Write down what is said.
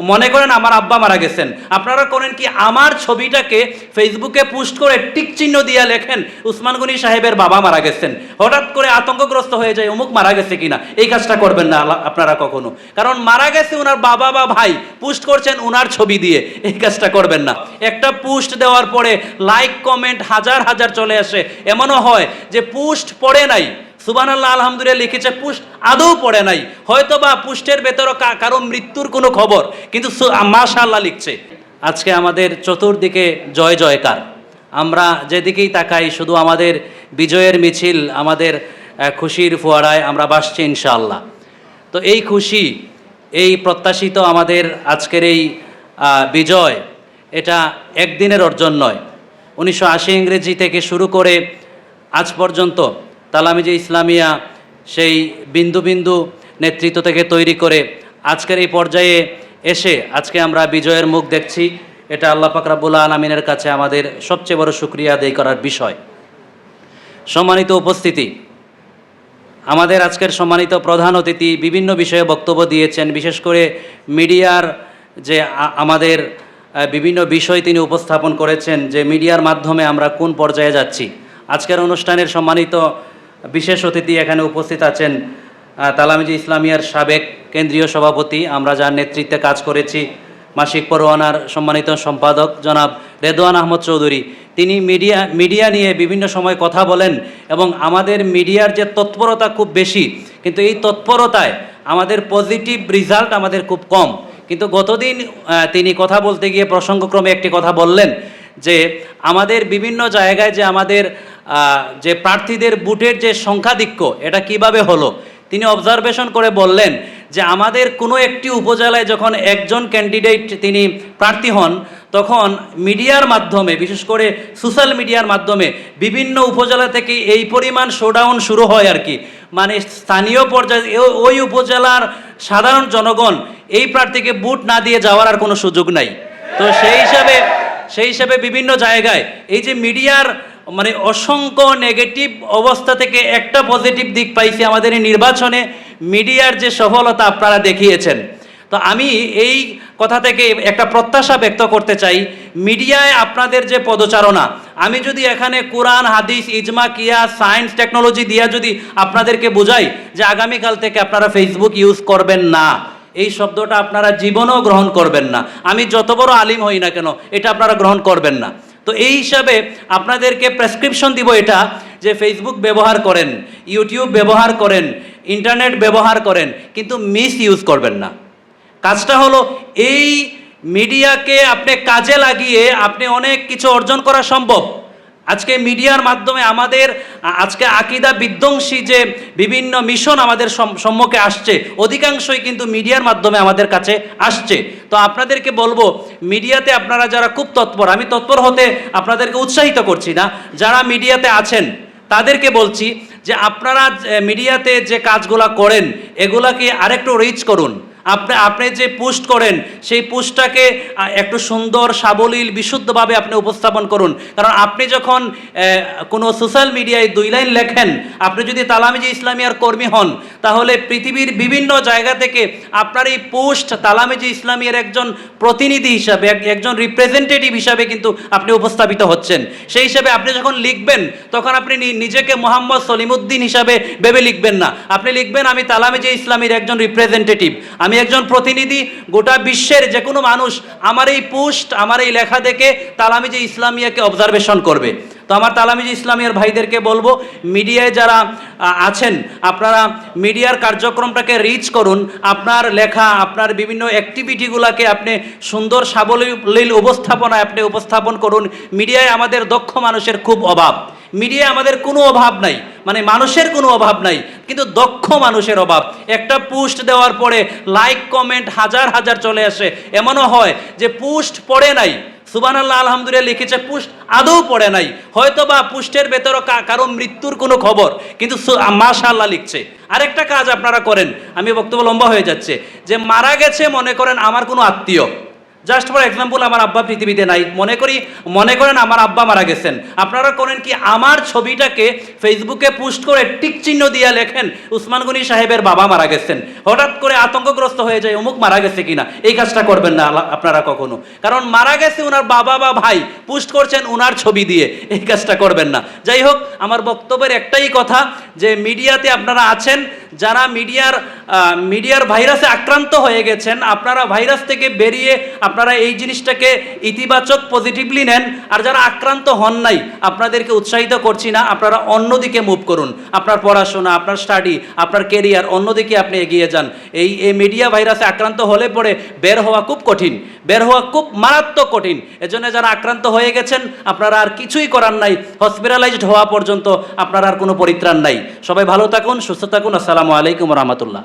মনে করেন আমার আব্বা মারা গেছেন। আপনারা করেন কি, আমার ছবিটাকে ফেসবুকে পোস্ট করে টিক চিহ্ন দিয়ে লেখেন, উসমান গনি সাহেবের বাবা মারা গেছেন। হঠাৎ করে আতঙ্কগ্রস্ত হয়ে যায়, অমুক মারা গেছে কিনা। এই কাজটা করবেন না আপনারা কখনো। কারণ মারা গেছে ওনার বাবা বা ভাই, পোস্ট করছেন ওনার ছবি দিয়ে। এই কাজটা করবেন না। একটা পোস্ট দেওয়ার পরে লাইক, কমেন্ট হাজার হাজার চলে আসে। এমনও হয় যে পোস্ট পড়ে নাই সুবান আল্লাহ আলহামদুলিল্লাহ লিখেছে, পুষ্ট আদৌ পড়ে নাই। হয়তো বা পুষ্টের ভেতরও কারও মৃত্যুর কোনো খবর, কিন্তু মাশা আল্লাহ লিখছে। আজকে আমাদের চতুর্দিকে জয় জয়কার। আমরা যেদিকেই তাকাই, শুধু আমাদের বিজয়ের মিছিল, আমাদের খুশির ফোয়ারায় আমরা বাসছি ইনশাআল্লাহ। তো এই খুশি, এই প্রত্যাশিত আমাদের আজকের এই বিজয়, এটা একদিনের অর্জন নয়। উনিশশো আশি ইংরেজি থেকে শুরু করে আজ পর্যন্ত তালামিজি ইসলামিয়া সেই বিন্দু বিন্দু নেতৃত্ব থেকে তৈরি করে আজকের এই পর্যায়ে এসে আজকে আমরা বিজয়ের মুখ দেখছি। এটা আল্লাহ পাক রাব্বুল আলমিনের কাছে আমাদের সবচেয়ে বড় শুক্রিয়া আদায় করার বিষয়। সম্মানিত উপস্থিতি, আমাদের আজকের সম্মানিত প্রধান অতিথি বিভিন্ন বিষয়ে বক্তব্য দিয়েছেন। বিশেষ করে মিডিয়ার যে আমাদের বিভিন্ন বিষয় তিনি উপস্থাপন করেছেন যে মিডিয়ার মাধ্যমে আমরা কোন পর্যায়ে যাচ্ছি। আজকের অনুষ্ঠানের সম্মানিত বিশেষ অতিথি এখানে উপস্থিত আছেন তালামিজি ইসলামিয়ার সাবেক কেন্দ্রীয় সভাপতি। আমরা যার নেতৃত্বে কাজ করেছি, মাসিক পরোয়ানার সম্মানিত সম্পাদক জনাব রেদওয়ান আহমদ চৌধুরী। তিনি মিডিয়া মিডিয়া নিয়ে বিভিন্ন সময় কথা বলেন এবং আমাদের মিডিয়ার যে তৎপরতা খুব বেশি, কিন্তু এই তৎপরতায় আমাদের পজিটিভ রেজাল্ট আমাদের খুব কম। কিন্তু গতদিন তিনি কথা বলতে গিয়ে প্রসঙ্গক্রমে একটি কথা বললেন যে, আমাদের বিভিন্ন জায়গায় যে আমাদের যে প্রার্থীদের বুটের যে সংখ্যাধিক্য এটা কীভাবে হলো? তিনি অবজারভেশন করে বললেন যে আমাদের কোনো একটি উপজেলায় যখন একজন ক্যান্ডিডেট তিনি প্রার্থী হন, তখন মিডিয়ার মাধ্যমে, বিশেষ করে সোশ্যাল মিডিয়ার মাধ্যমে বিভিন্ন উপজেলা থেকে এই পরিমাণ শোডাউন শুরু হয় আর কি। মানে স্থানীয় পর্যায়ে ওই উপজেলার সাধারণ জনগণ এই প্রার্থীকে বুট না দিয়ে যাওয়ার আর কোনো সুযোগ নাই। তো সেই হিসাবে সেই হিসাবে বিভিন্ন জায়গায় এই যে মিডিয়ার মানে অসংখ্য নেগেটিভ অবস্থা থেকে একটা পজিটিভ দিক পাইছি আমাদের এই নির্বাচনে, মিডিয়ার যে সফলতা আপনারা দেখিয়েছেন। তো আমি এই কথা থেকে একটা প্রত্যাশা ব্যক্ত করতে চাই, মিডিয়ায় আপনাদের যে পদচারণা, আমি যদি এখানে কোরআন, হাদিস, ইজমা কিয়া সায়েন্স টেকনোলজি দিয়া যদি আপনাদেরকে বোঝাই যে আগামীকাল থেকে আপনারা ফেসবুক ইউজ করবেন না, এই শব্দটা আপনারা জীবনেও গ্রহণ করবেন না। আমি যত বড় আলিম হই না কেন, এটা আপনারা গ্রহণ করবেন না। তো এই হিসাবে আপনাদেরকে প্রেসক্রিপশন দিব এটা যে ফেসবুক ব্যবহার করেন ইউটিউব ব্যবহার করেন ইন্টারনেট ব্যবহার করেন, কিন্তু মিস ইউজ করবেন না। কাজটা হলো এই মিডিয়াকে আপনি কাজে লাগিয়ে আপনি অনেক কিছু অর্জন করা সম্ভব। আজকে মিডিয়ার মাধ্যমে আমাদের আজকে আকিদা বিধ্বংসী যে বিভিন্ন মিশন আমাদের সম্মুখে আসছে, অধিকাংশই কিন্তু মিডিয়ার মাধ্যমে আমাদের কাছে আসছে। তো আপনাদেরকে বলব, মিডিয়াতে আপনারা যারা খুব তৎপর, আমি তৎপর হতে আপনাদেরকে উৎসাহিত করছি না, যারা মিডিয়াতে আছেন, তাদেরকে বলছি যে আপনারা মিডিয়াতে যে কাজগুলা করেন, এগুলাকে আরেকটু রিচ করুন। আপনি আপনি যে পোস্ট করেন, সেই পোস্টটাকে একটু সুন্দর, সাবলীল, বিশুদ্ধভাবে আপনি উপস্থাপন করুন। কারণ আপনি যখন কোনো সোশ্যাল মিডিয়ায় দুই লাইন লেখেন, আপনি যদি তালামিজি ইসলামিয়ার কর্মী হন তাহলে পৃথিবীর বিভিন্ন জায়গা থেকে আপনার এই পোস্ট তালামিজি ইসলামিয়ার একজন প্রতিনিধি হিসাবে, এক- একজন রিপ্রেজেন্টেটিভ হিসাবে কিন্তু আপনি উপস্থাপিত হচ্ছেন। সেই হিসাবে আপনি যখন লিখবেন, তখন আপনি নিজেকে মোহাম্মদ সলিমুদ্দিন হিসাবে ভেবে লিখবেন না। আপনি লিখবেন, আমি তালামিজি ইসলামীর একজন রিপ্রেজেন্টেটিভ আমি একজন প্রতিনিধি, গোটা বিশ্বের যে কোনো মানুষ আমার এই পোস্ট, আমার এই লেখা দেখে তালামিজি ইসলামিয়াকে অবজারভেশন করবে। তো আমার তালামিজি ইসলামিয়ার ভাইদেরকে বলব, মিডিয়ায় যারা আছেন, আপনারা মিডিয়ার কার্যক্রমটাকে রিচ করুন। আপনার লেখা, আপনার বিভিন্ন অ্যাক্টিভিটিগুলোকে আপনি সুন্দর সাবলীল উপস্থাপনায় আপনি উপস্থাপন করুন। মিডিয়ায় আমাদের দক্ষ মানুষের খুব অভাব। মিডিয়ায় আমাদের কোনো অভাব নাই। মানে মানুষের কোনো অভাব নাই, কিন্তু দক্ষ মানুষের অভাব। একটা পোস্ট দেওয়ার পরে লাইক কমেন্ট হাজার হাজার চলে আসে। এমনও হয় যে পোস্ট পড়ে নাই সুবান আল্লাহ আলহামদুলিল্লাহ লিখেছে, পুষ্ট আদৌ পড়ে নাই। হয়তো বা পুষ্টের ভেতরও কারও মৃত্যুর কোনো খবর, কিন্তু মাশাল্লাহ লিখছে। আরেকটা কাজ আপনারা করেন, আমি বক্তব্য লম্বা হয়ে যাচ্ছে। যে মারা গেছে, মনে করেন আমার কোনো আত্মীয়। জাস্ট ফর এক্সাম্পল আমার আব্বা পৃথিবীতে নাই। মনে করি, মনে করেন আমার আব্বা মারা গেছেন। আপনারা করেন কি, আমার ছবিটাকে ফেসবুকে পোস্ট করে টিক চিহ্ন দিয়ে লেখেন, উসমান গনি সাহেবের বাবা মারা গেছেন। হঠাৎ করে আতঙ্কগ্রস্ত হয়ে যায়, অমুক মারা গেছে কিনা? এই কাজটা করবেন না আপনারা কখনো। কারণ মারা গেছে ওনার বাবা বা ভাই পোস্ট করছেন ওনার ছবি দিয়ে। এই কাজটা করবেন না। যাই হোক, আমার বক্তব্যের একটাই কথা যে, মিডিয়াতে আপনারা আছেন, যারা মিডিয়ার মিডিয়ার ভাইরাসে আক্রান্ত হয়ে গেছেন। আপনারা ভাইরাস থেকে বেরিয়ে আপনারা এই জিনিসটাকে ইতিবাচক পজিটিভলি নেন। আর যারা আক্রান্ত হন নাই, আপনাদেরকে উৎসাহিত করছি না, আপনারা অন্যদিকে মুভ করুন। আপনার পড়াশোনা, আপনার স্টাডি আপনার কেরিয়ার অন্যদিকে আপনি এগিয়ে যান। এই এই মিডিয়া ভাইরাসে আক্রান্ত হলে পরে বের হওয়া খুব কঠিন। বের হওয়া খুব মারাত্মক কঠিন। এজন্য যারা আক্রান্ত হয়ে গেছেন, আপনারা আর কিছুই করার নাই। হসপিটালাইজড হওয়া পর্যন্ত আপনার আর কোনো পরিত্রাণ নাই। সবাই ভালো থাকুন, সুস্থ থাকুন। আসসালামু আলাইকুম রহমতুল্লাহ।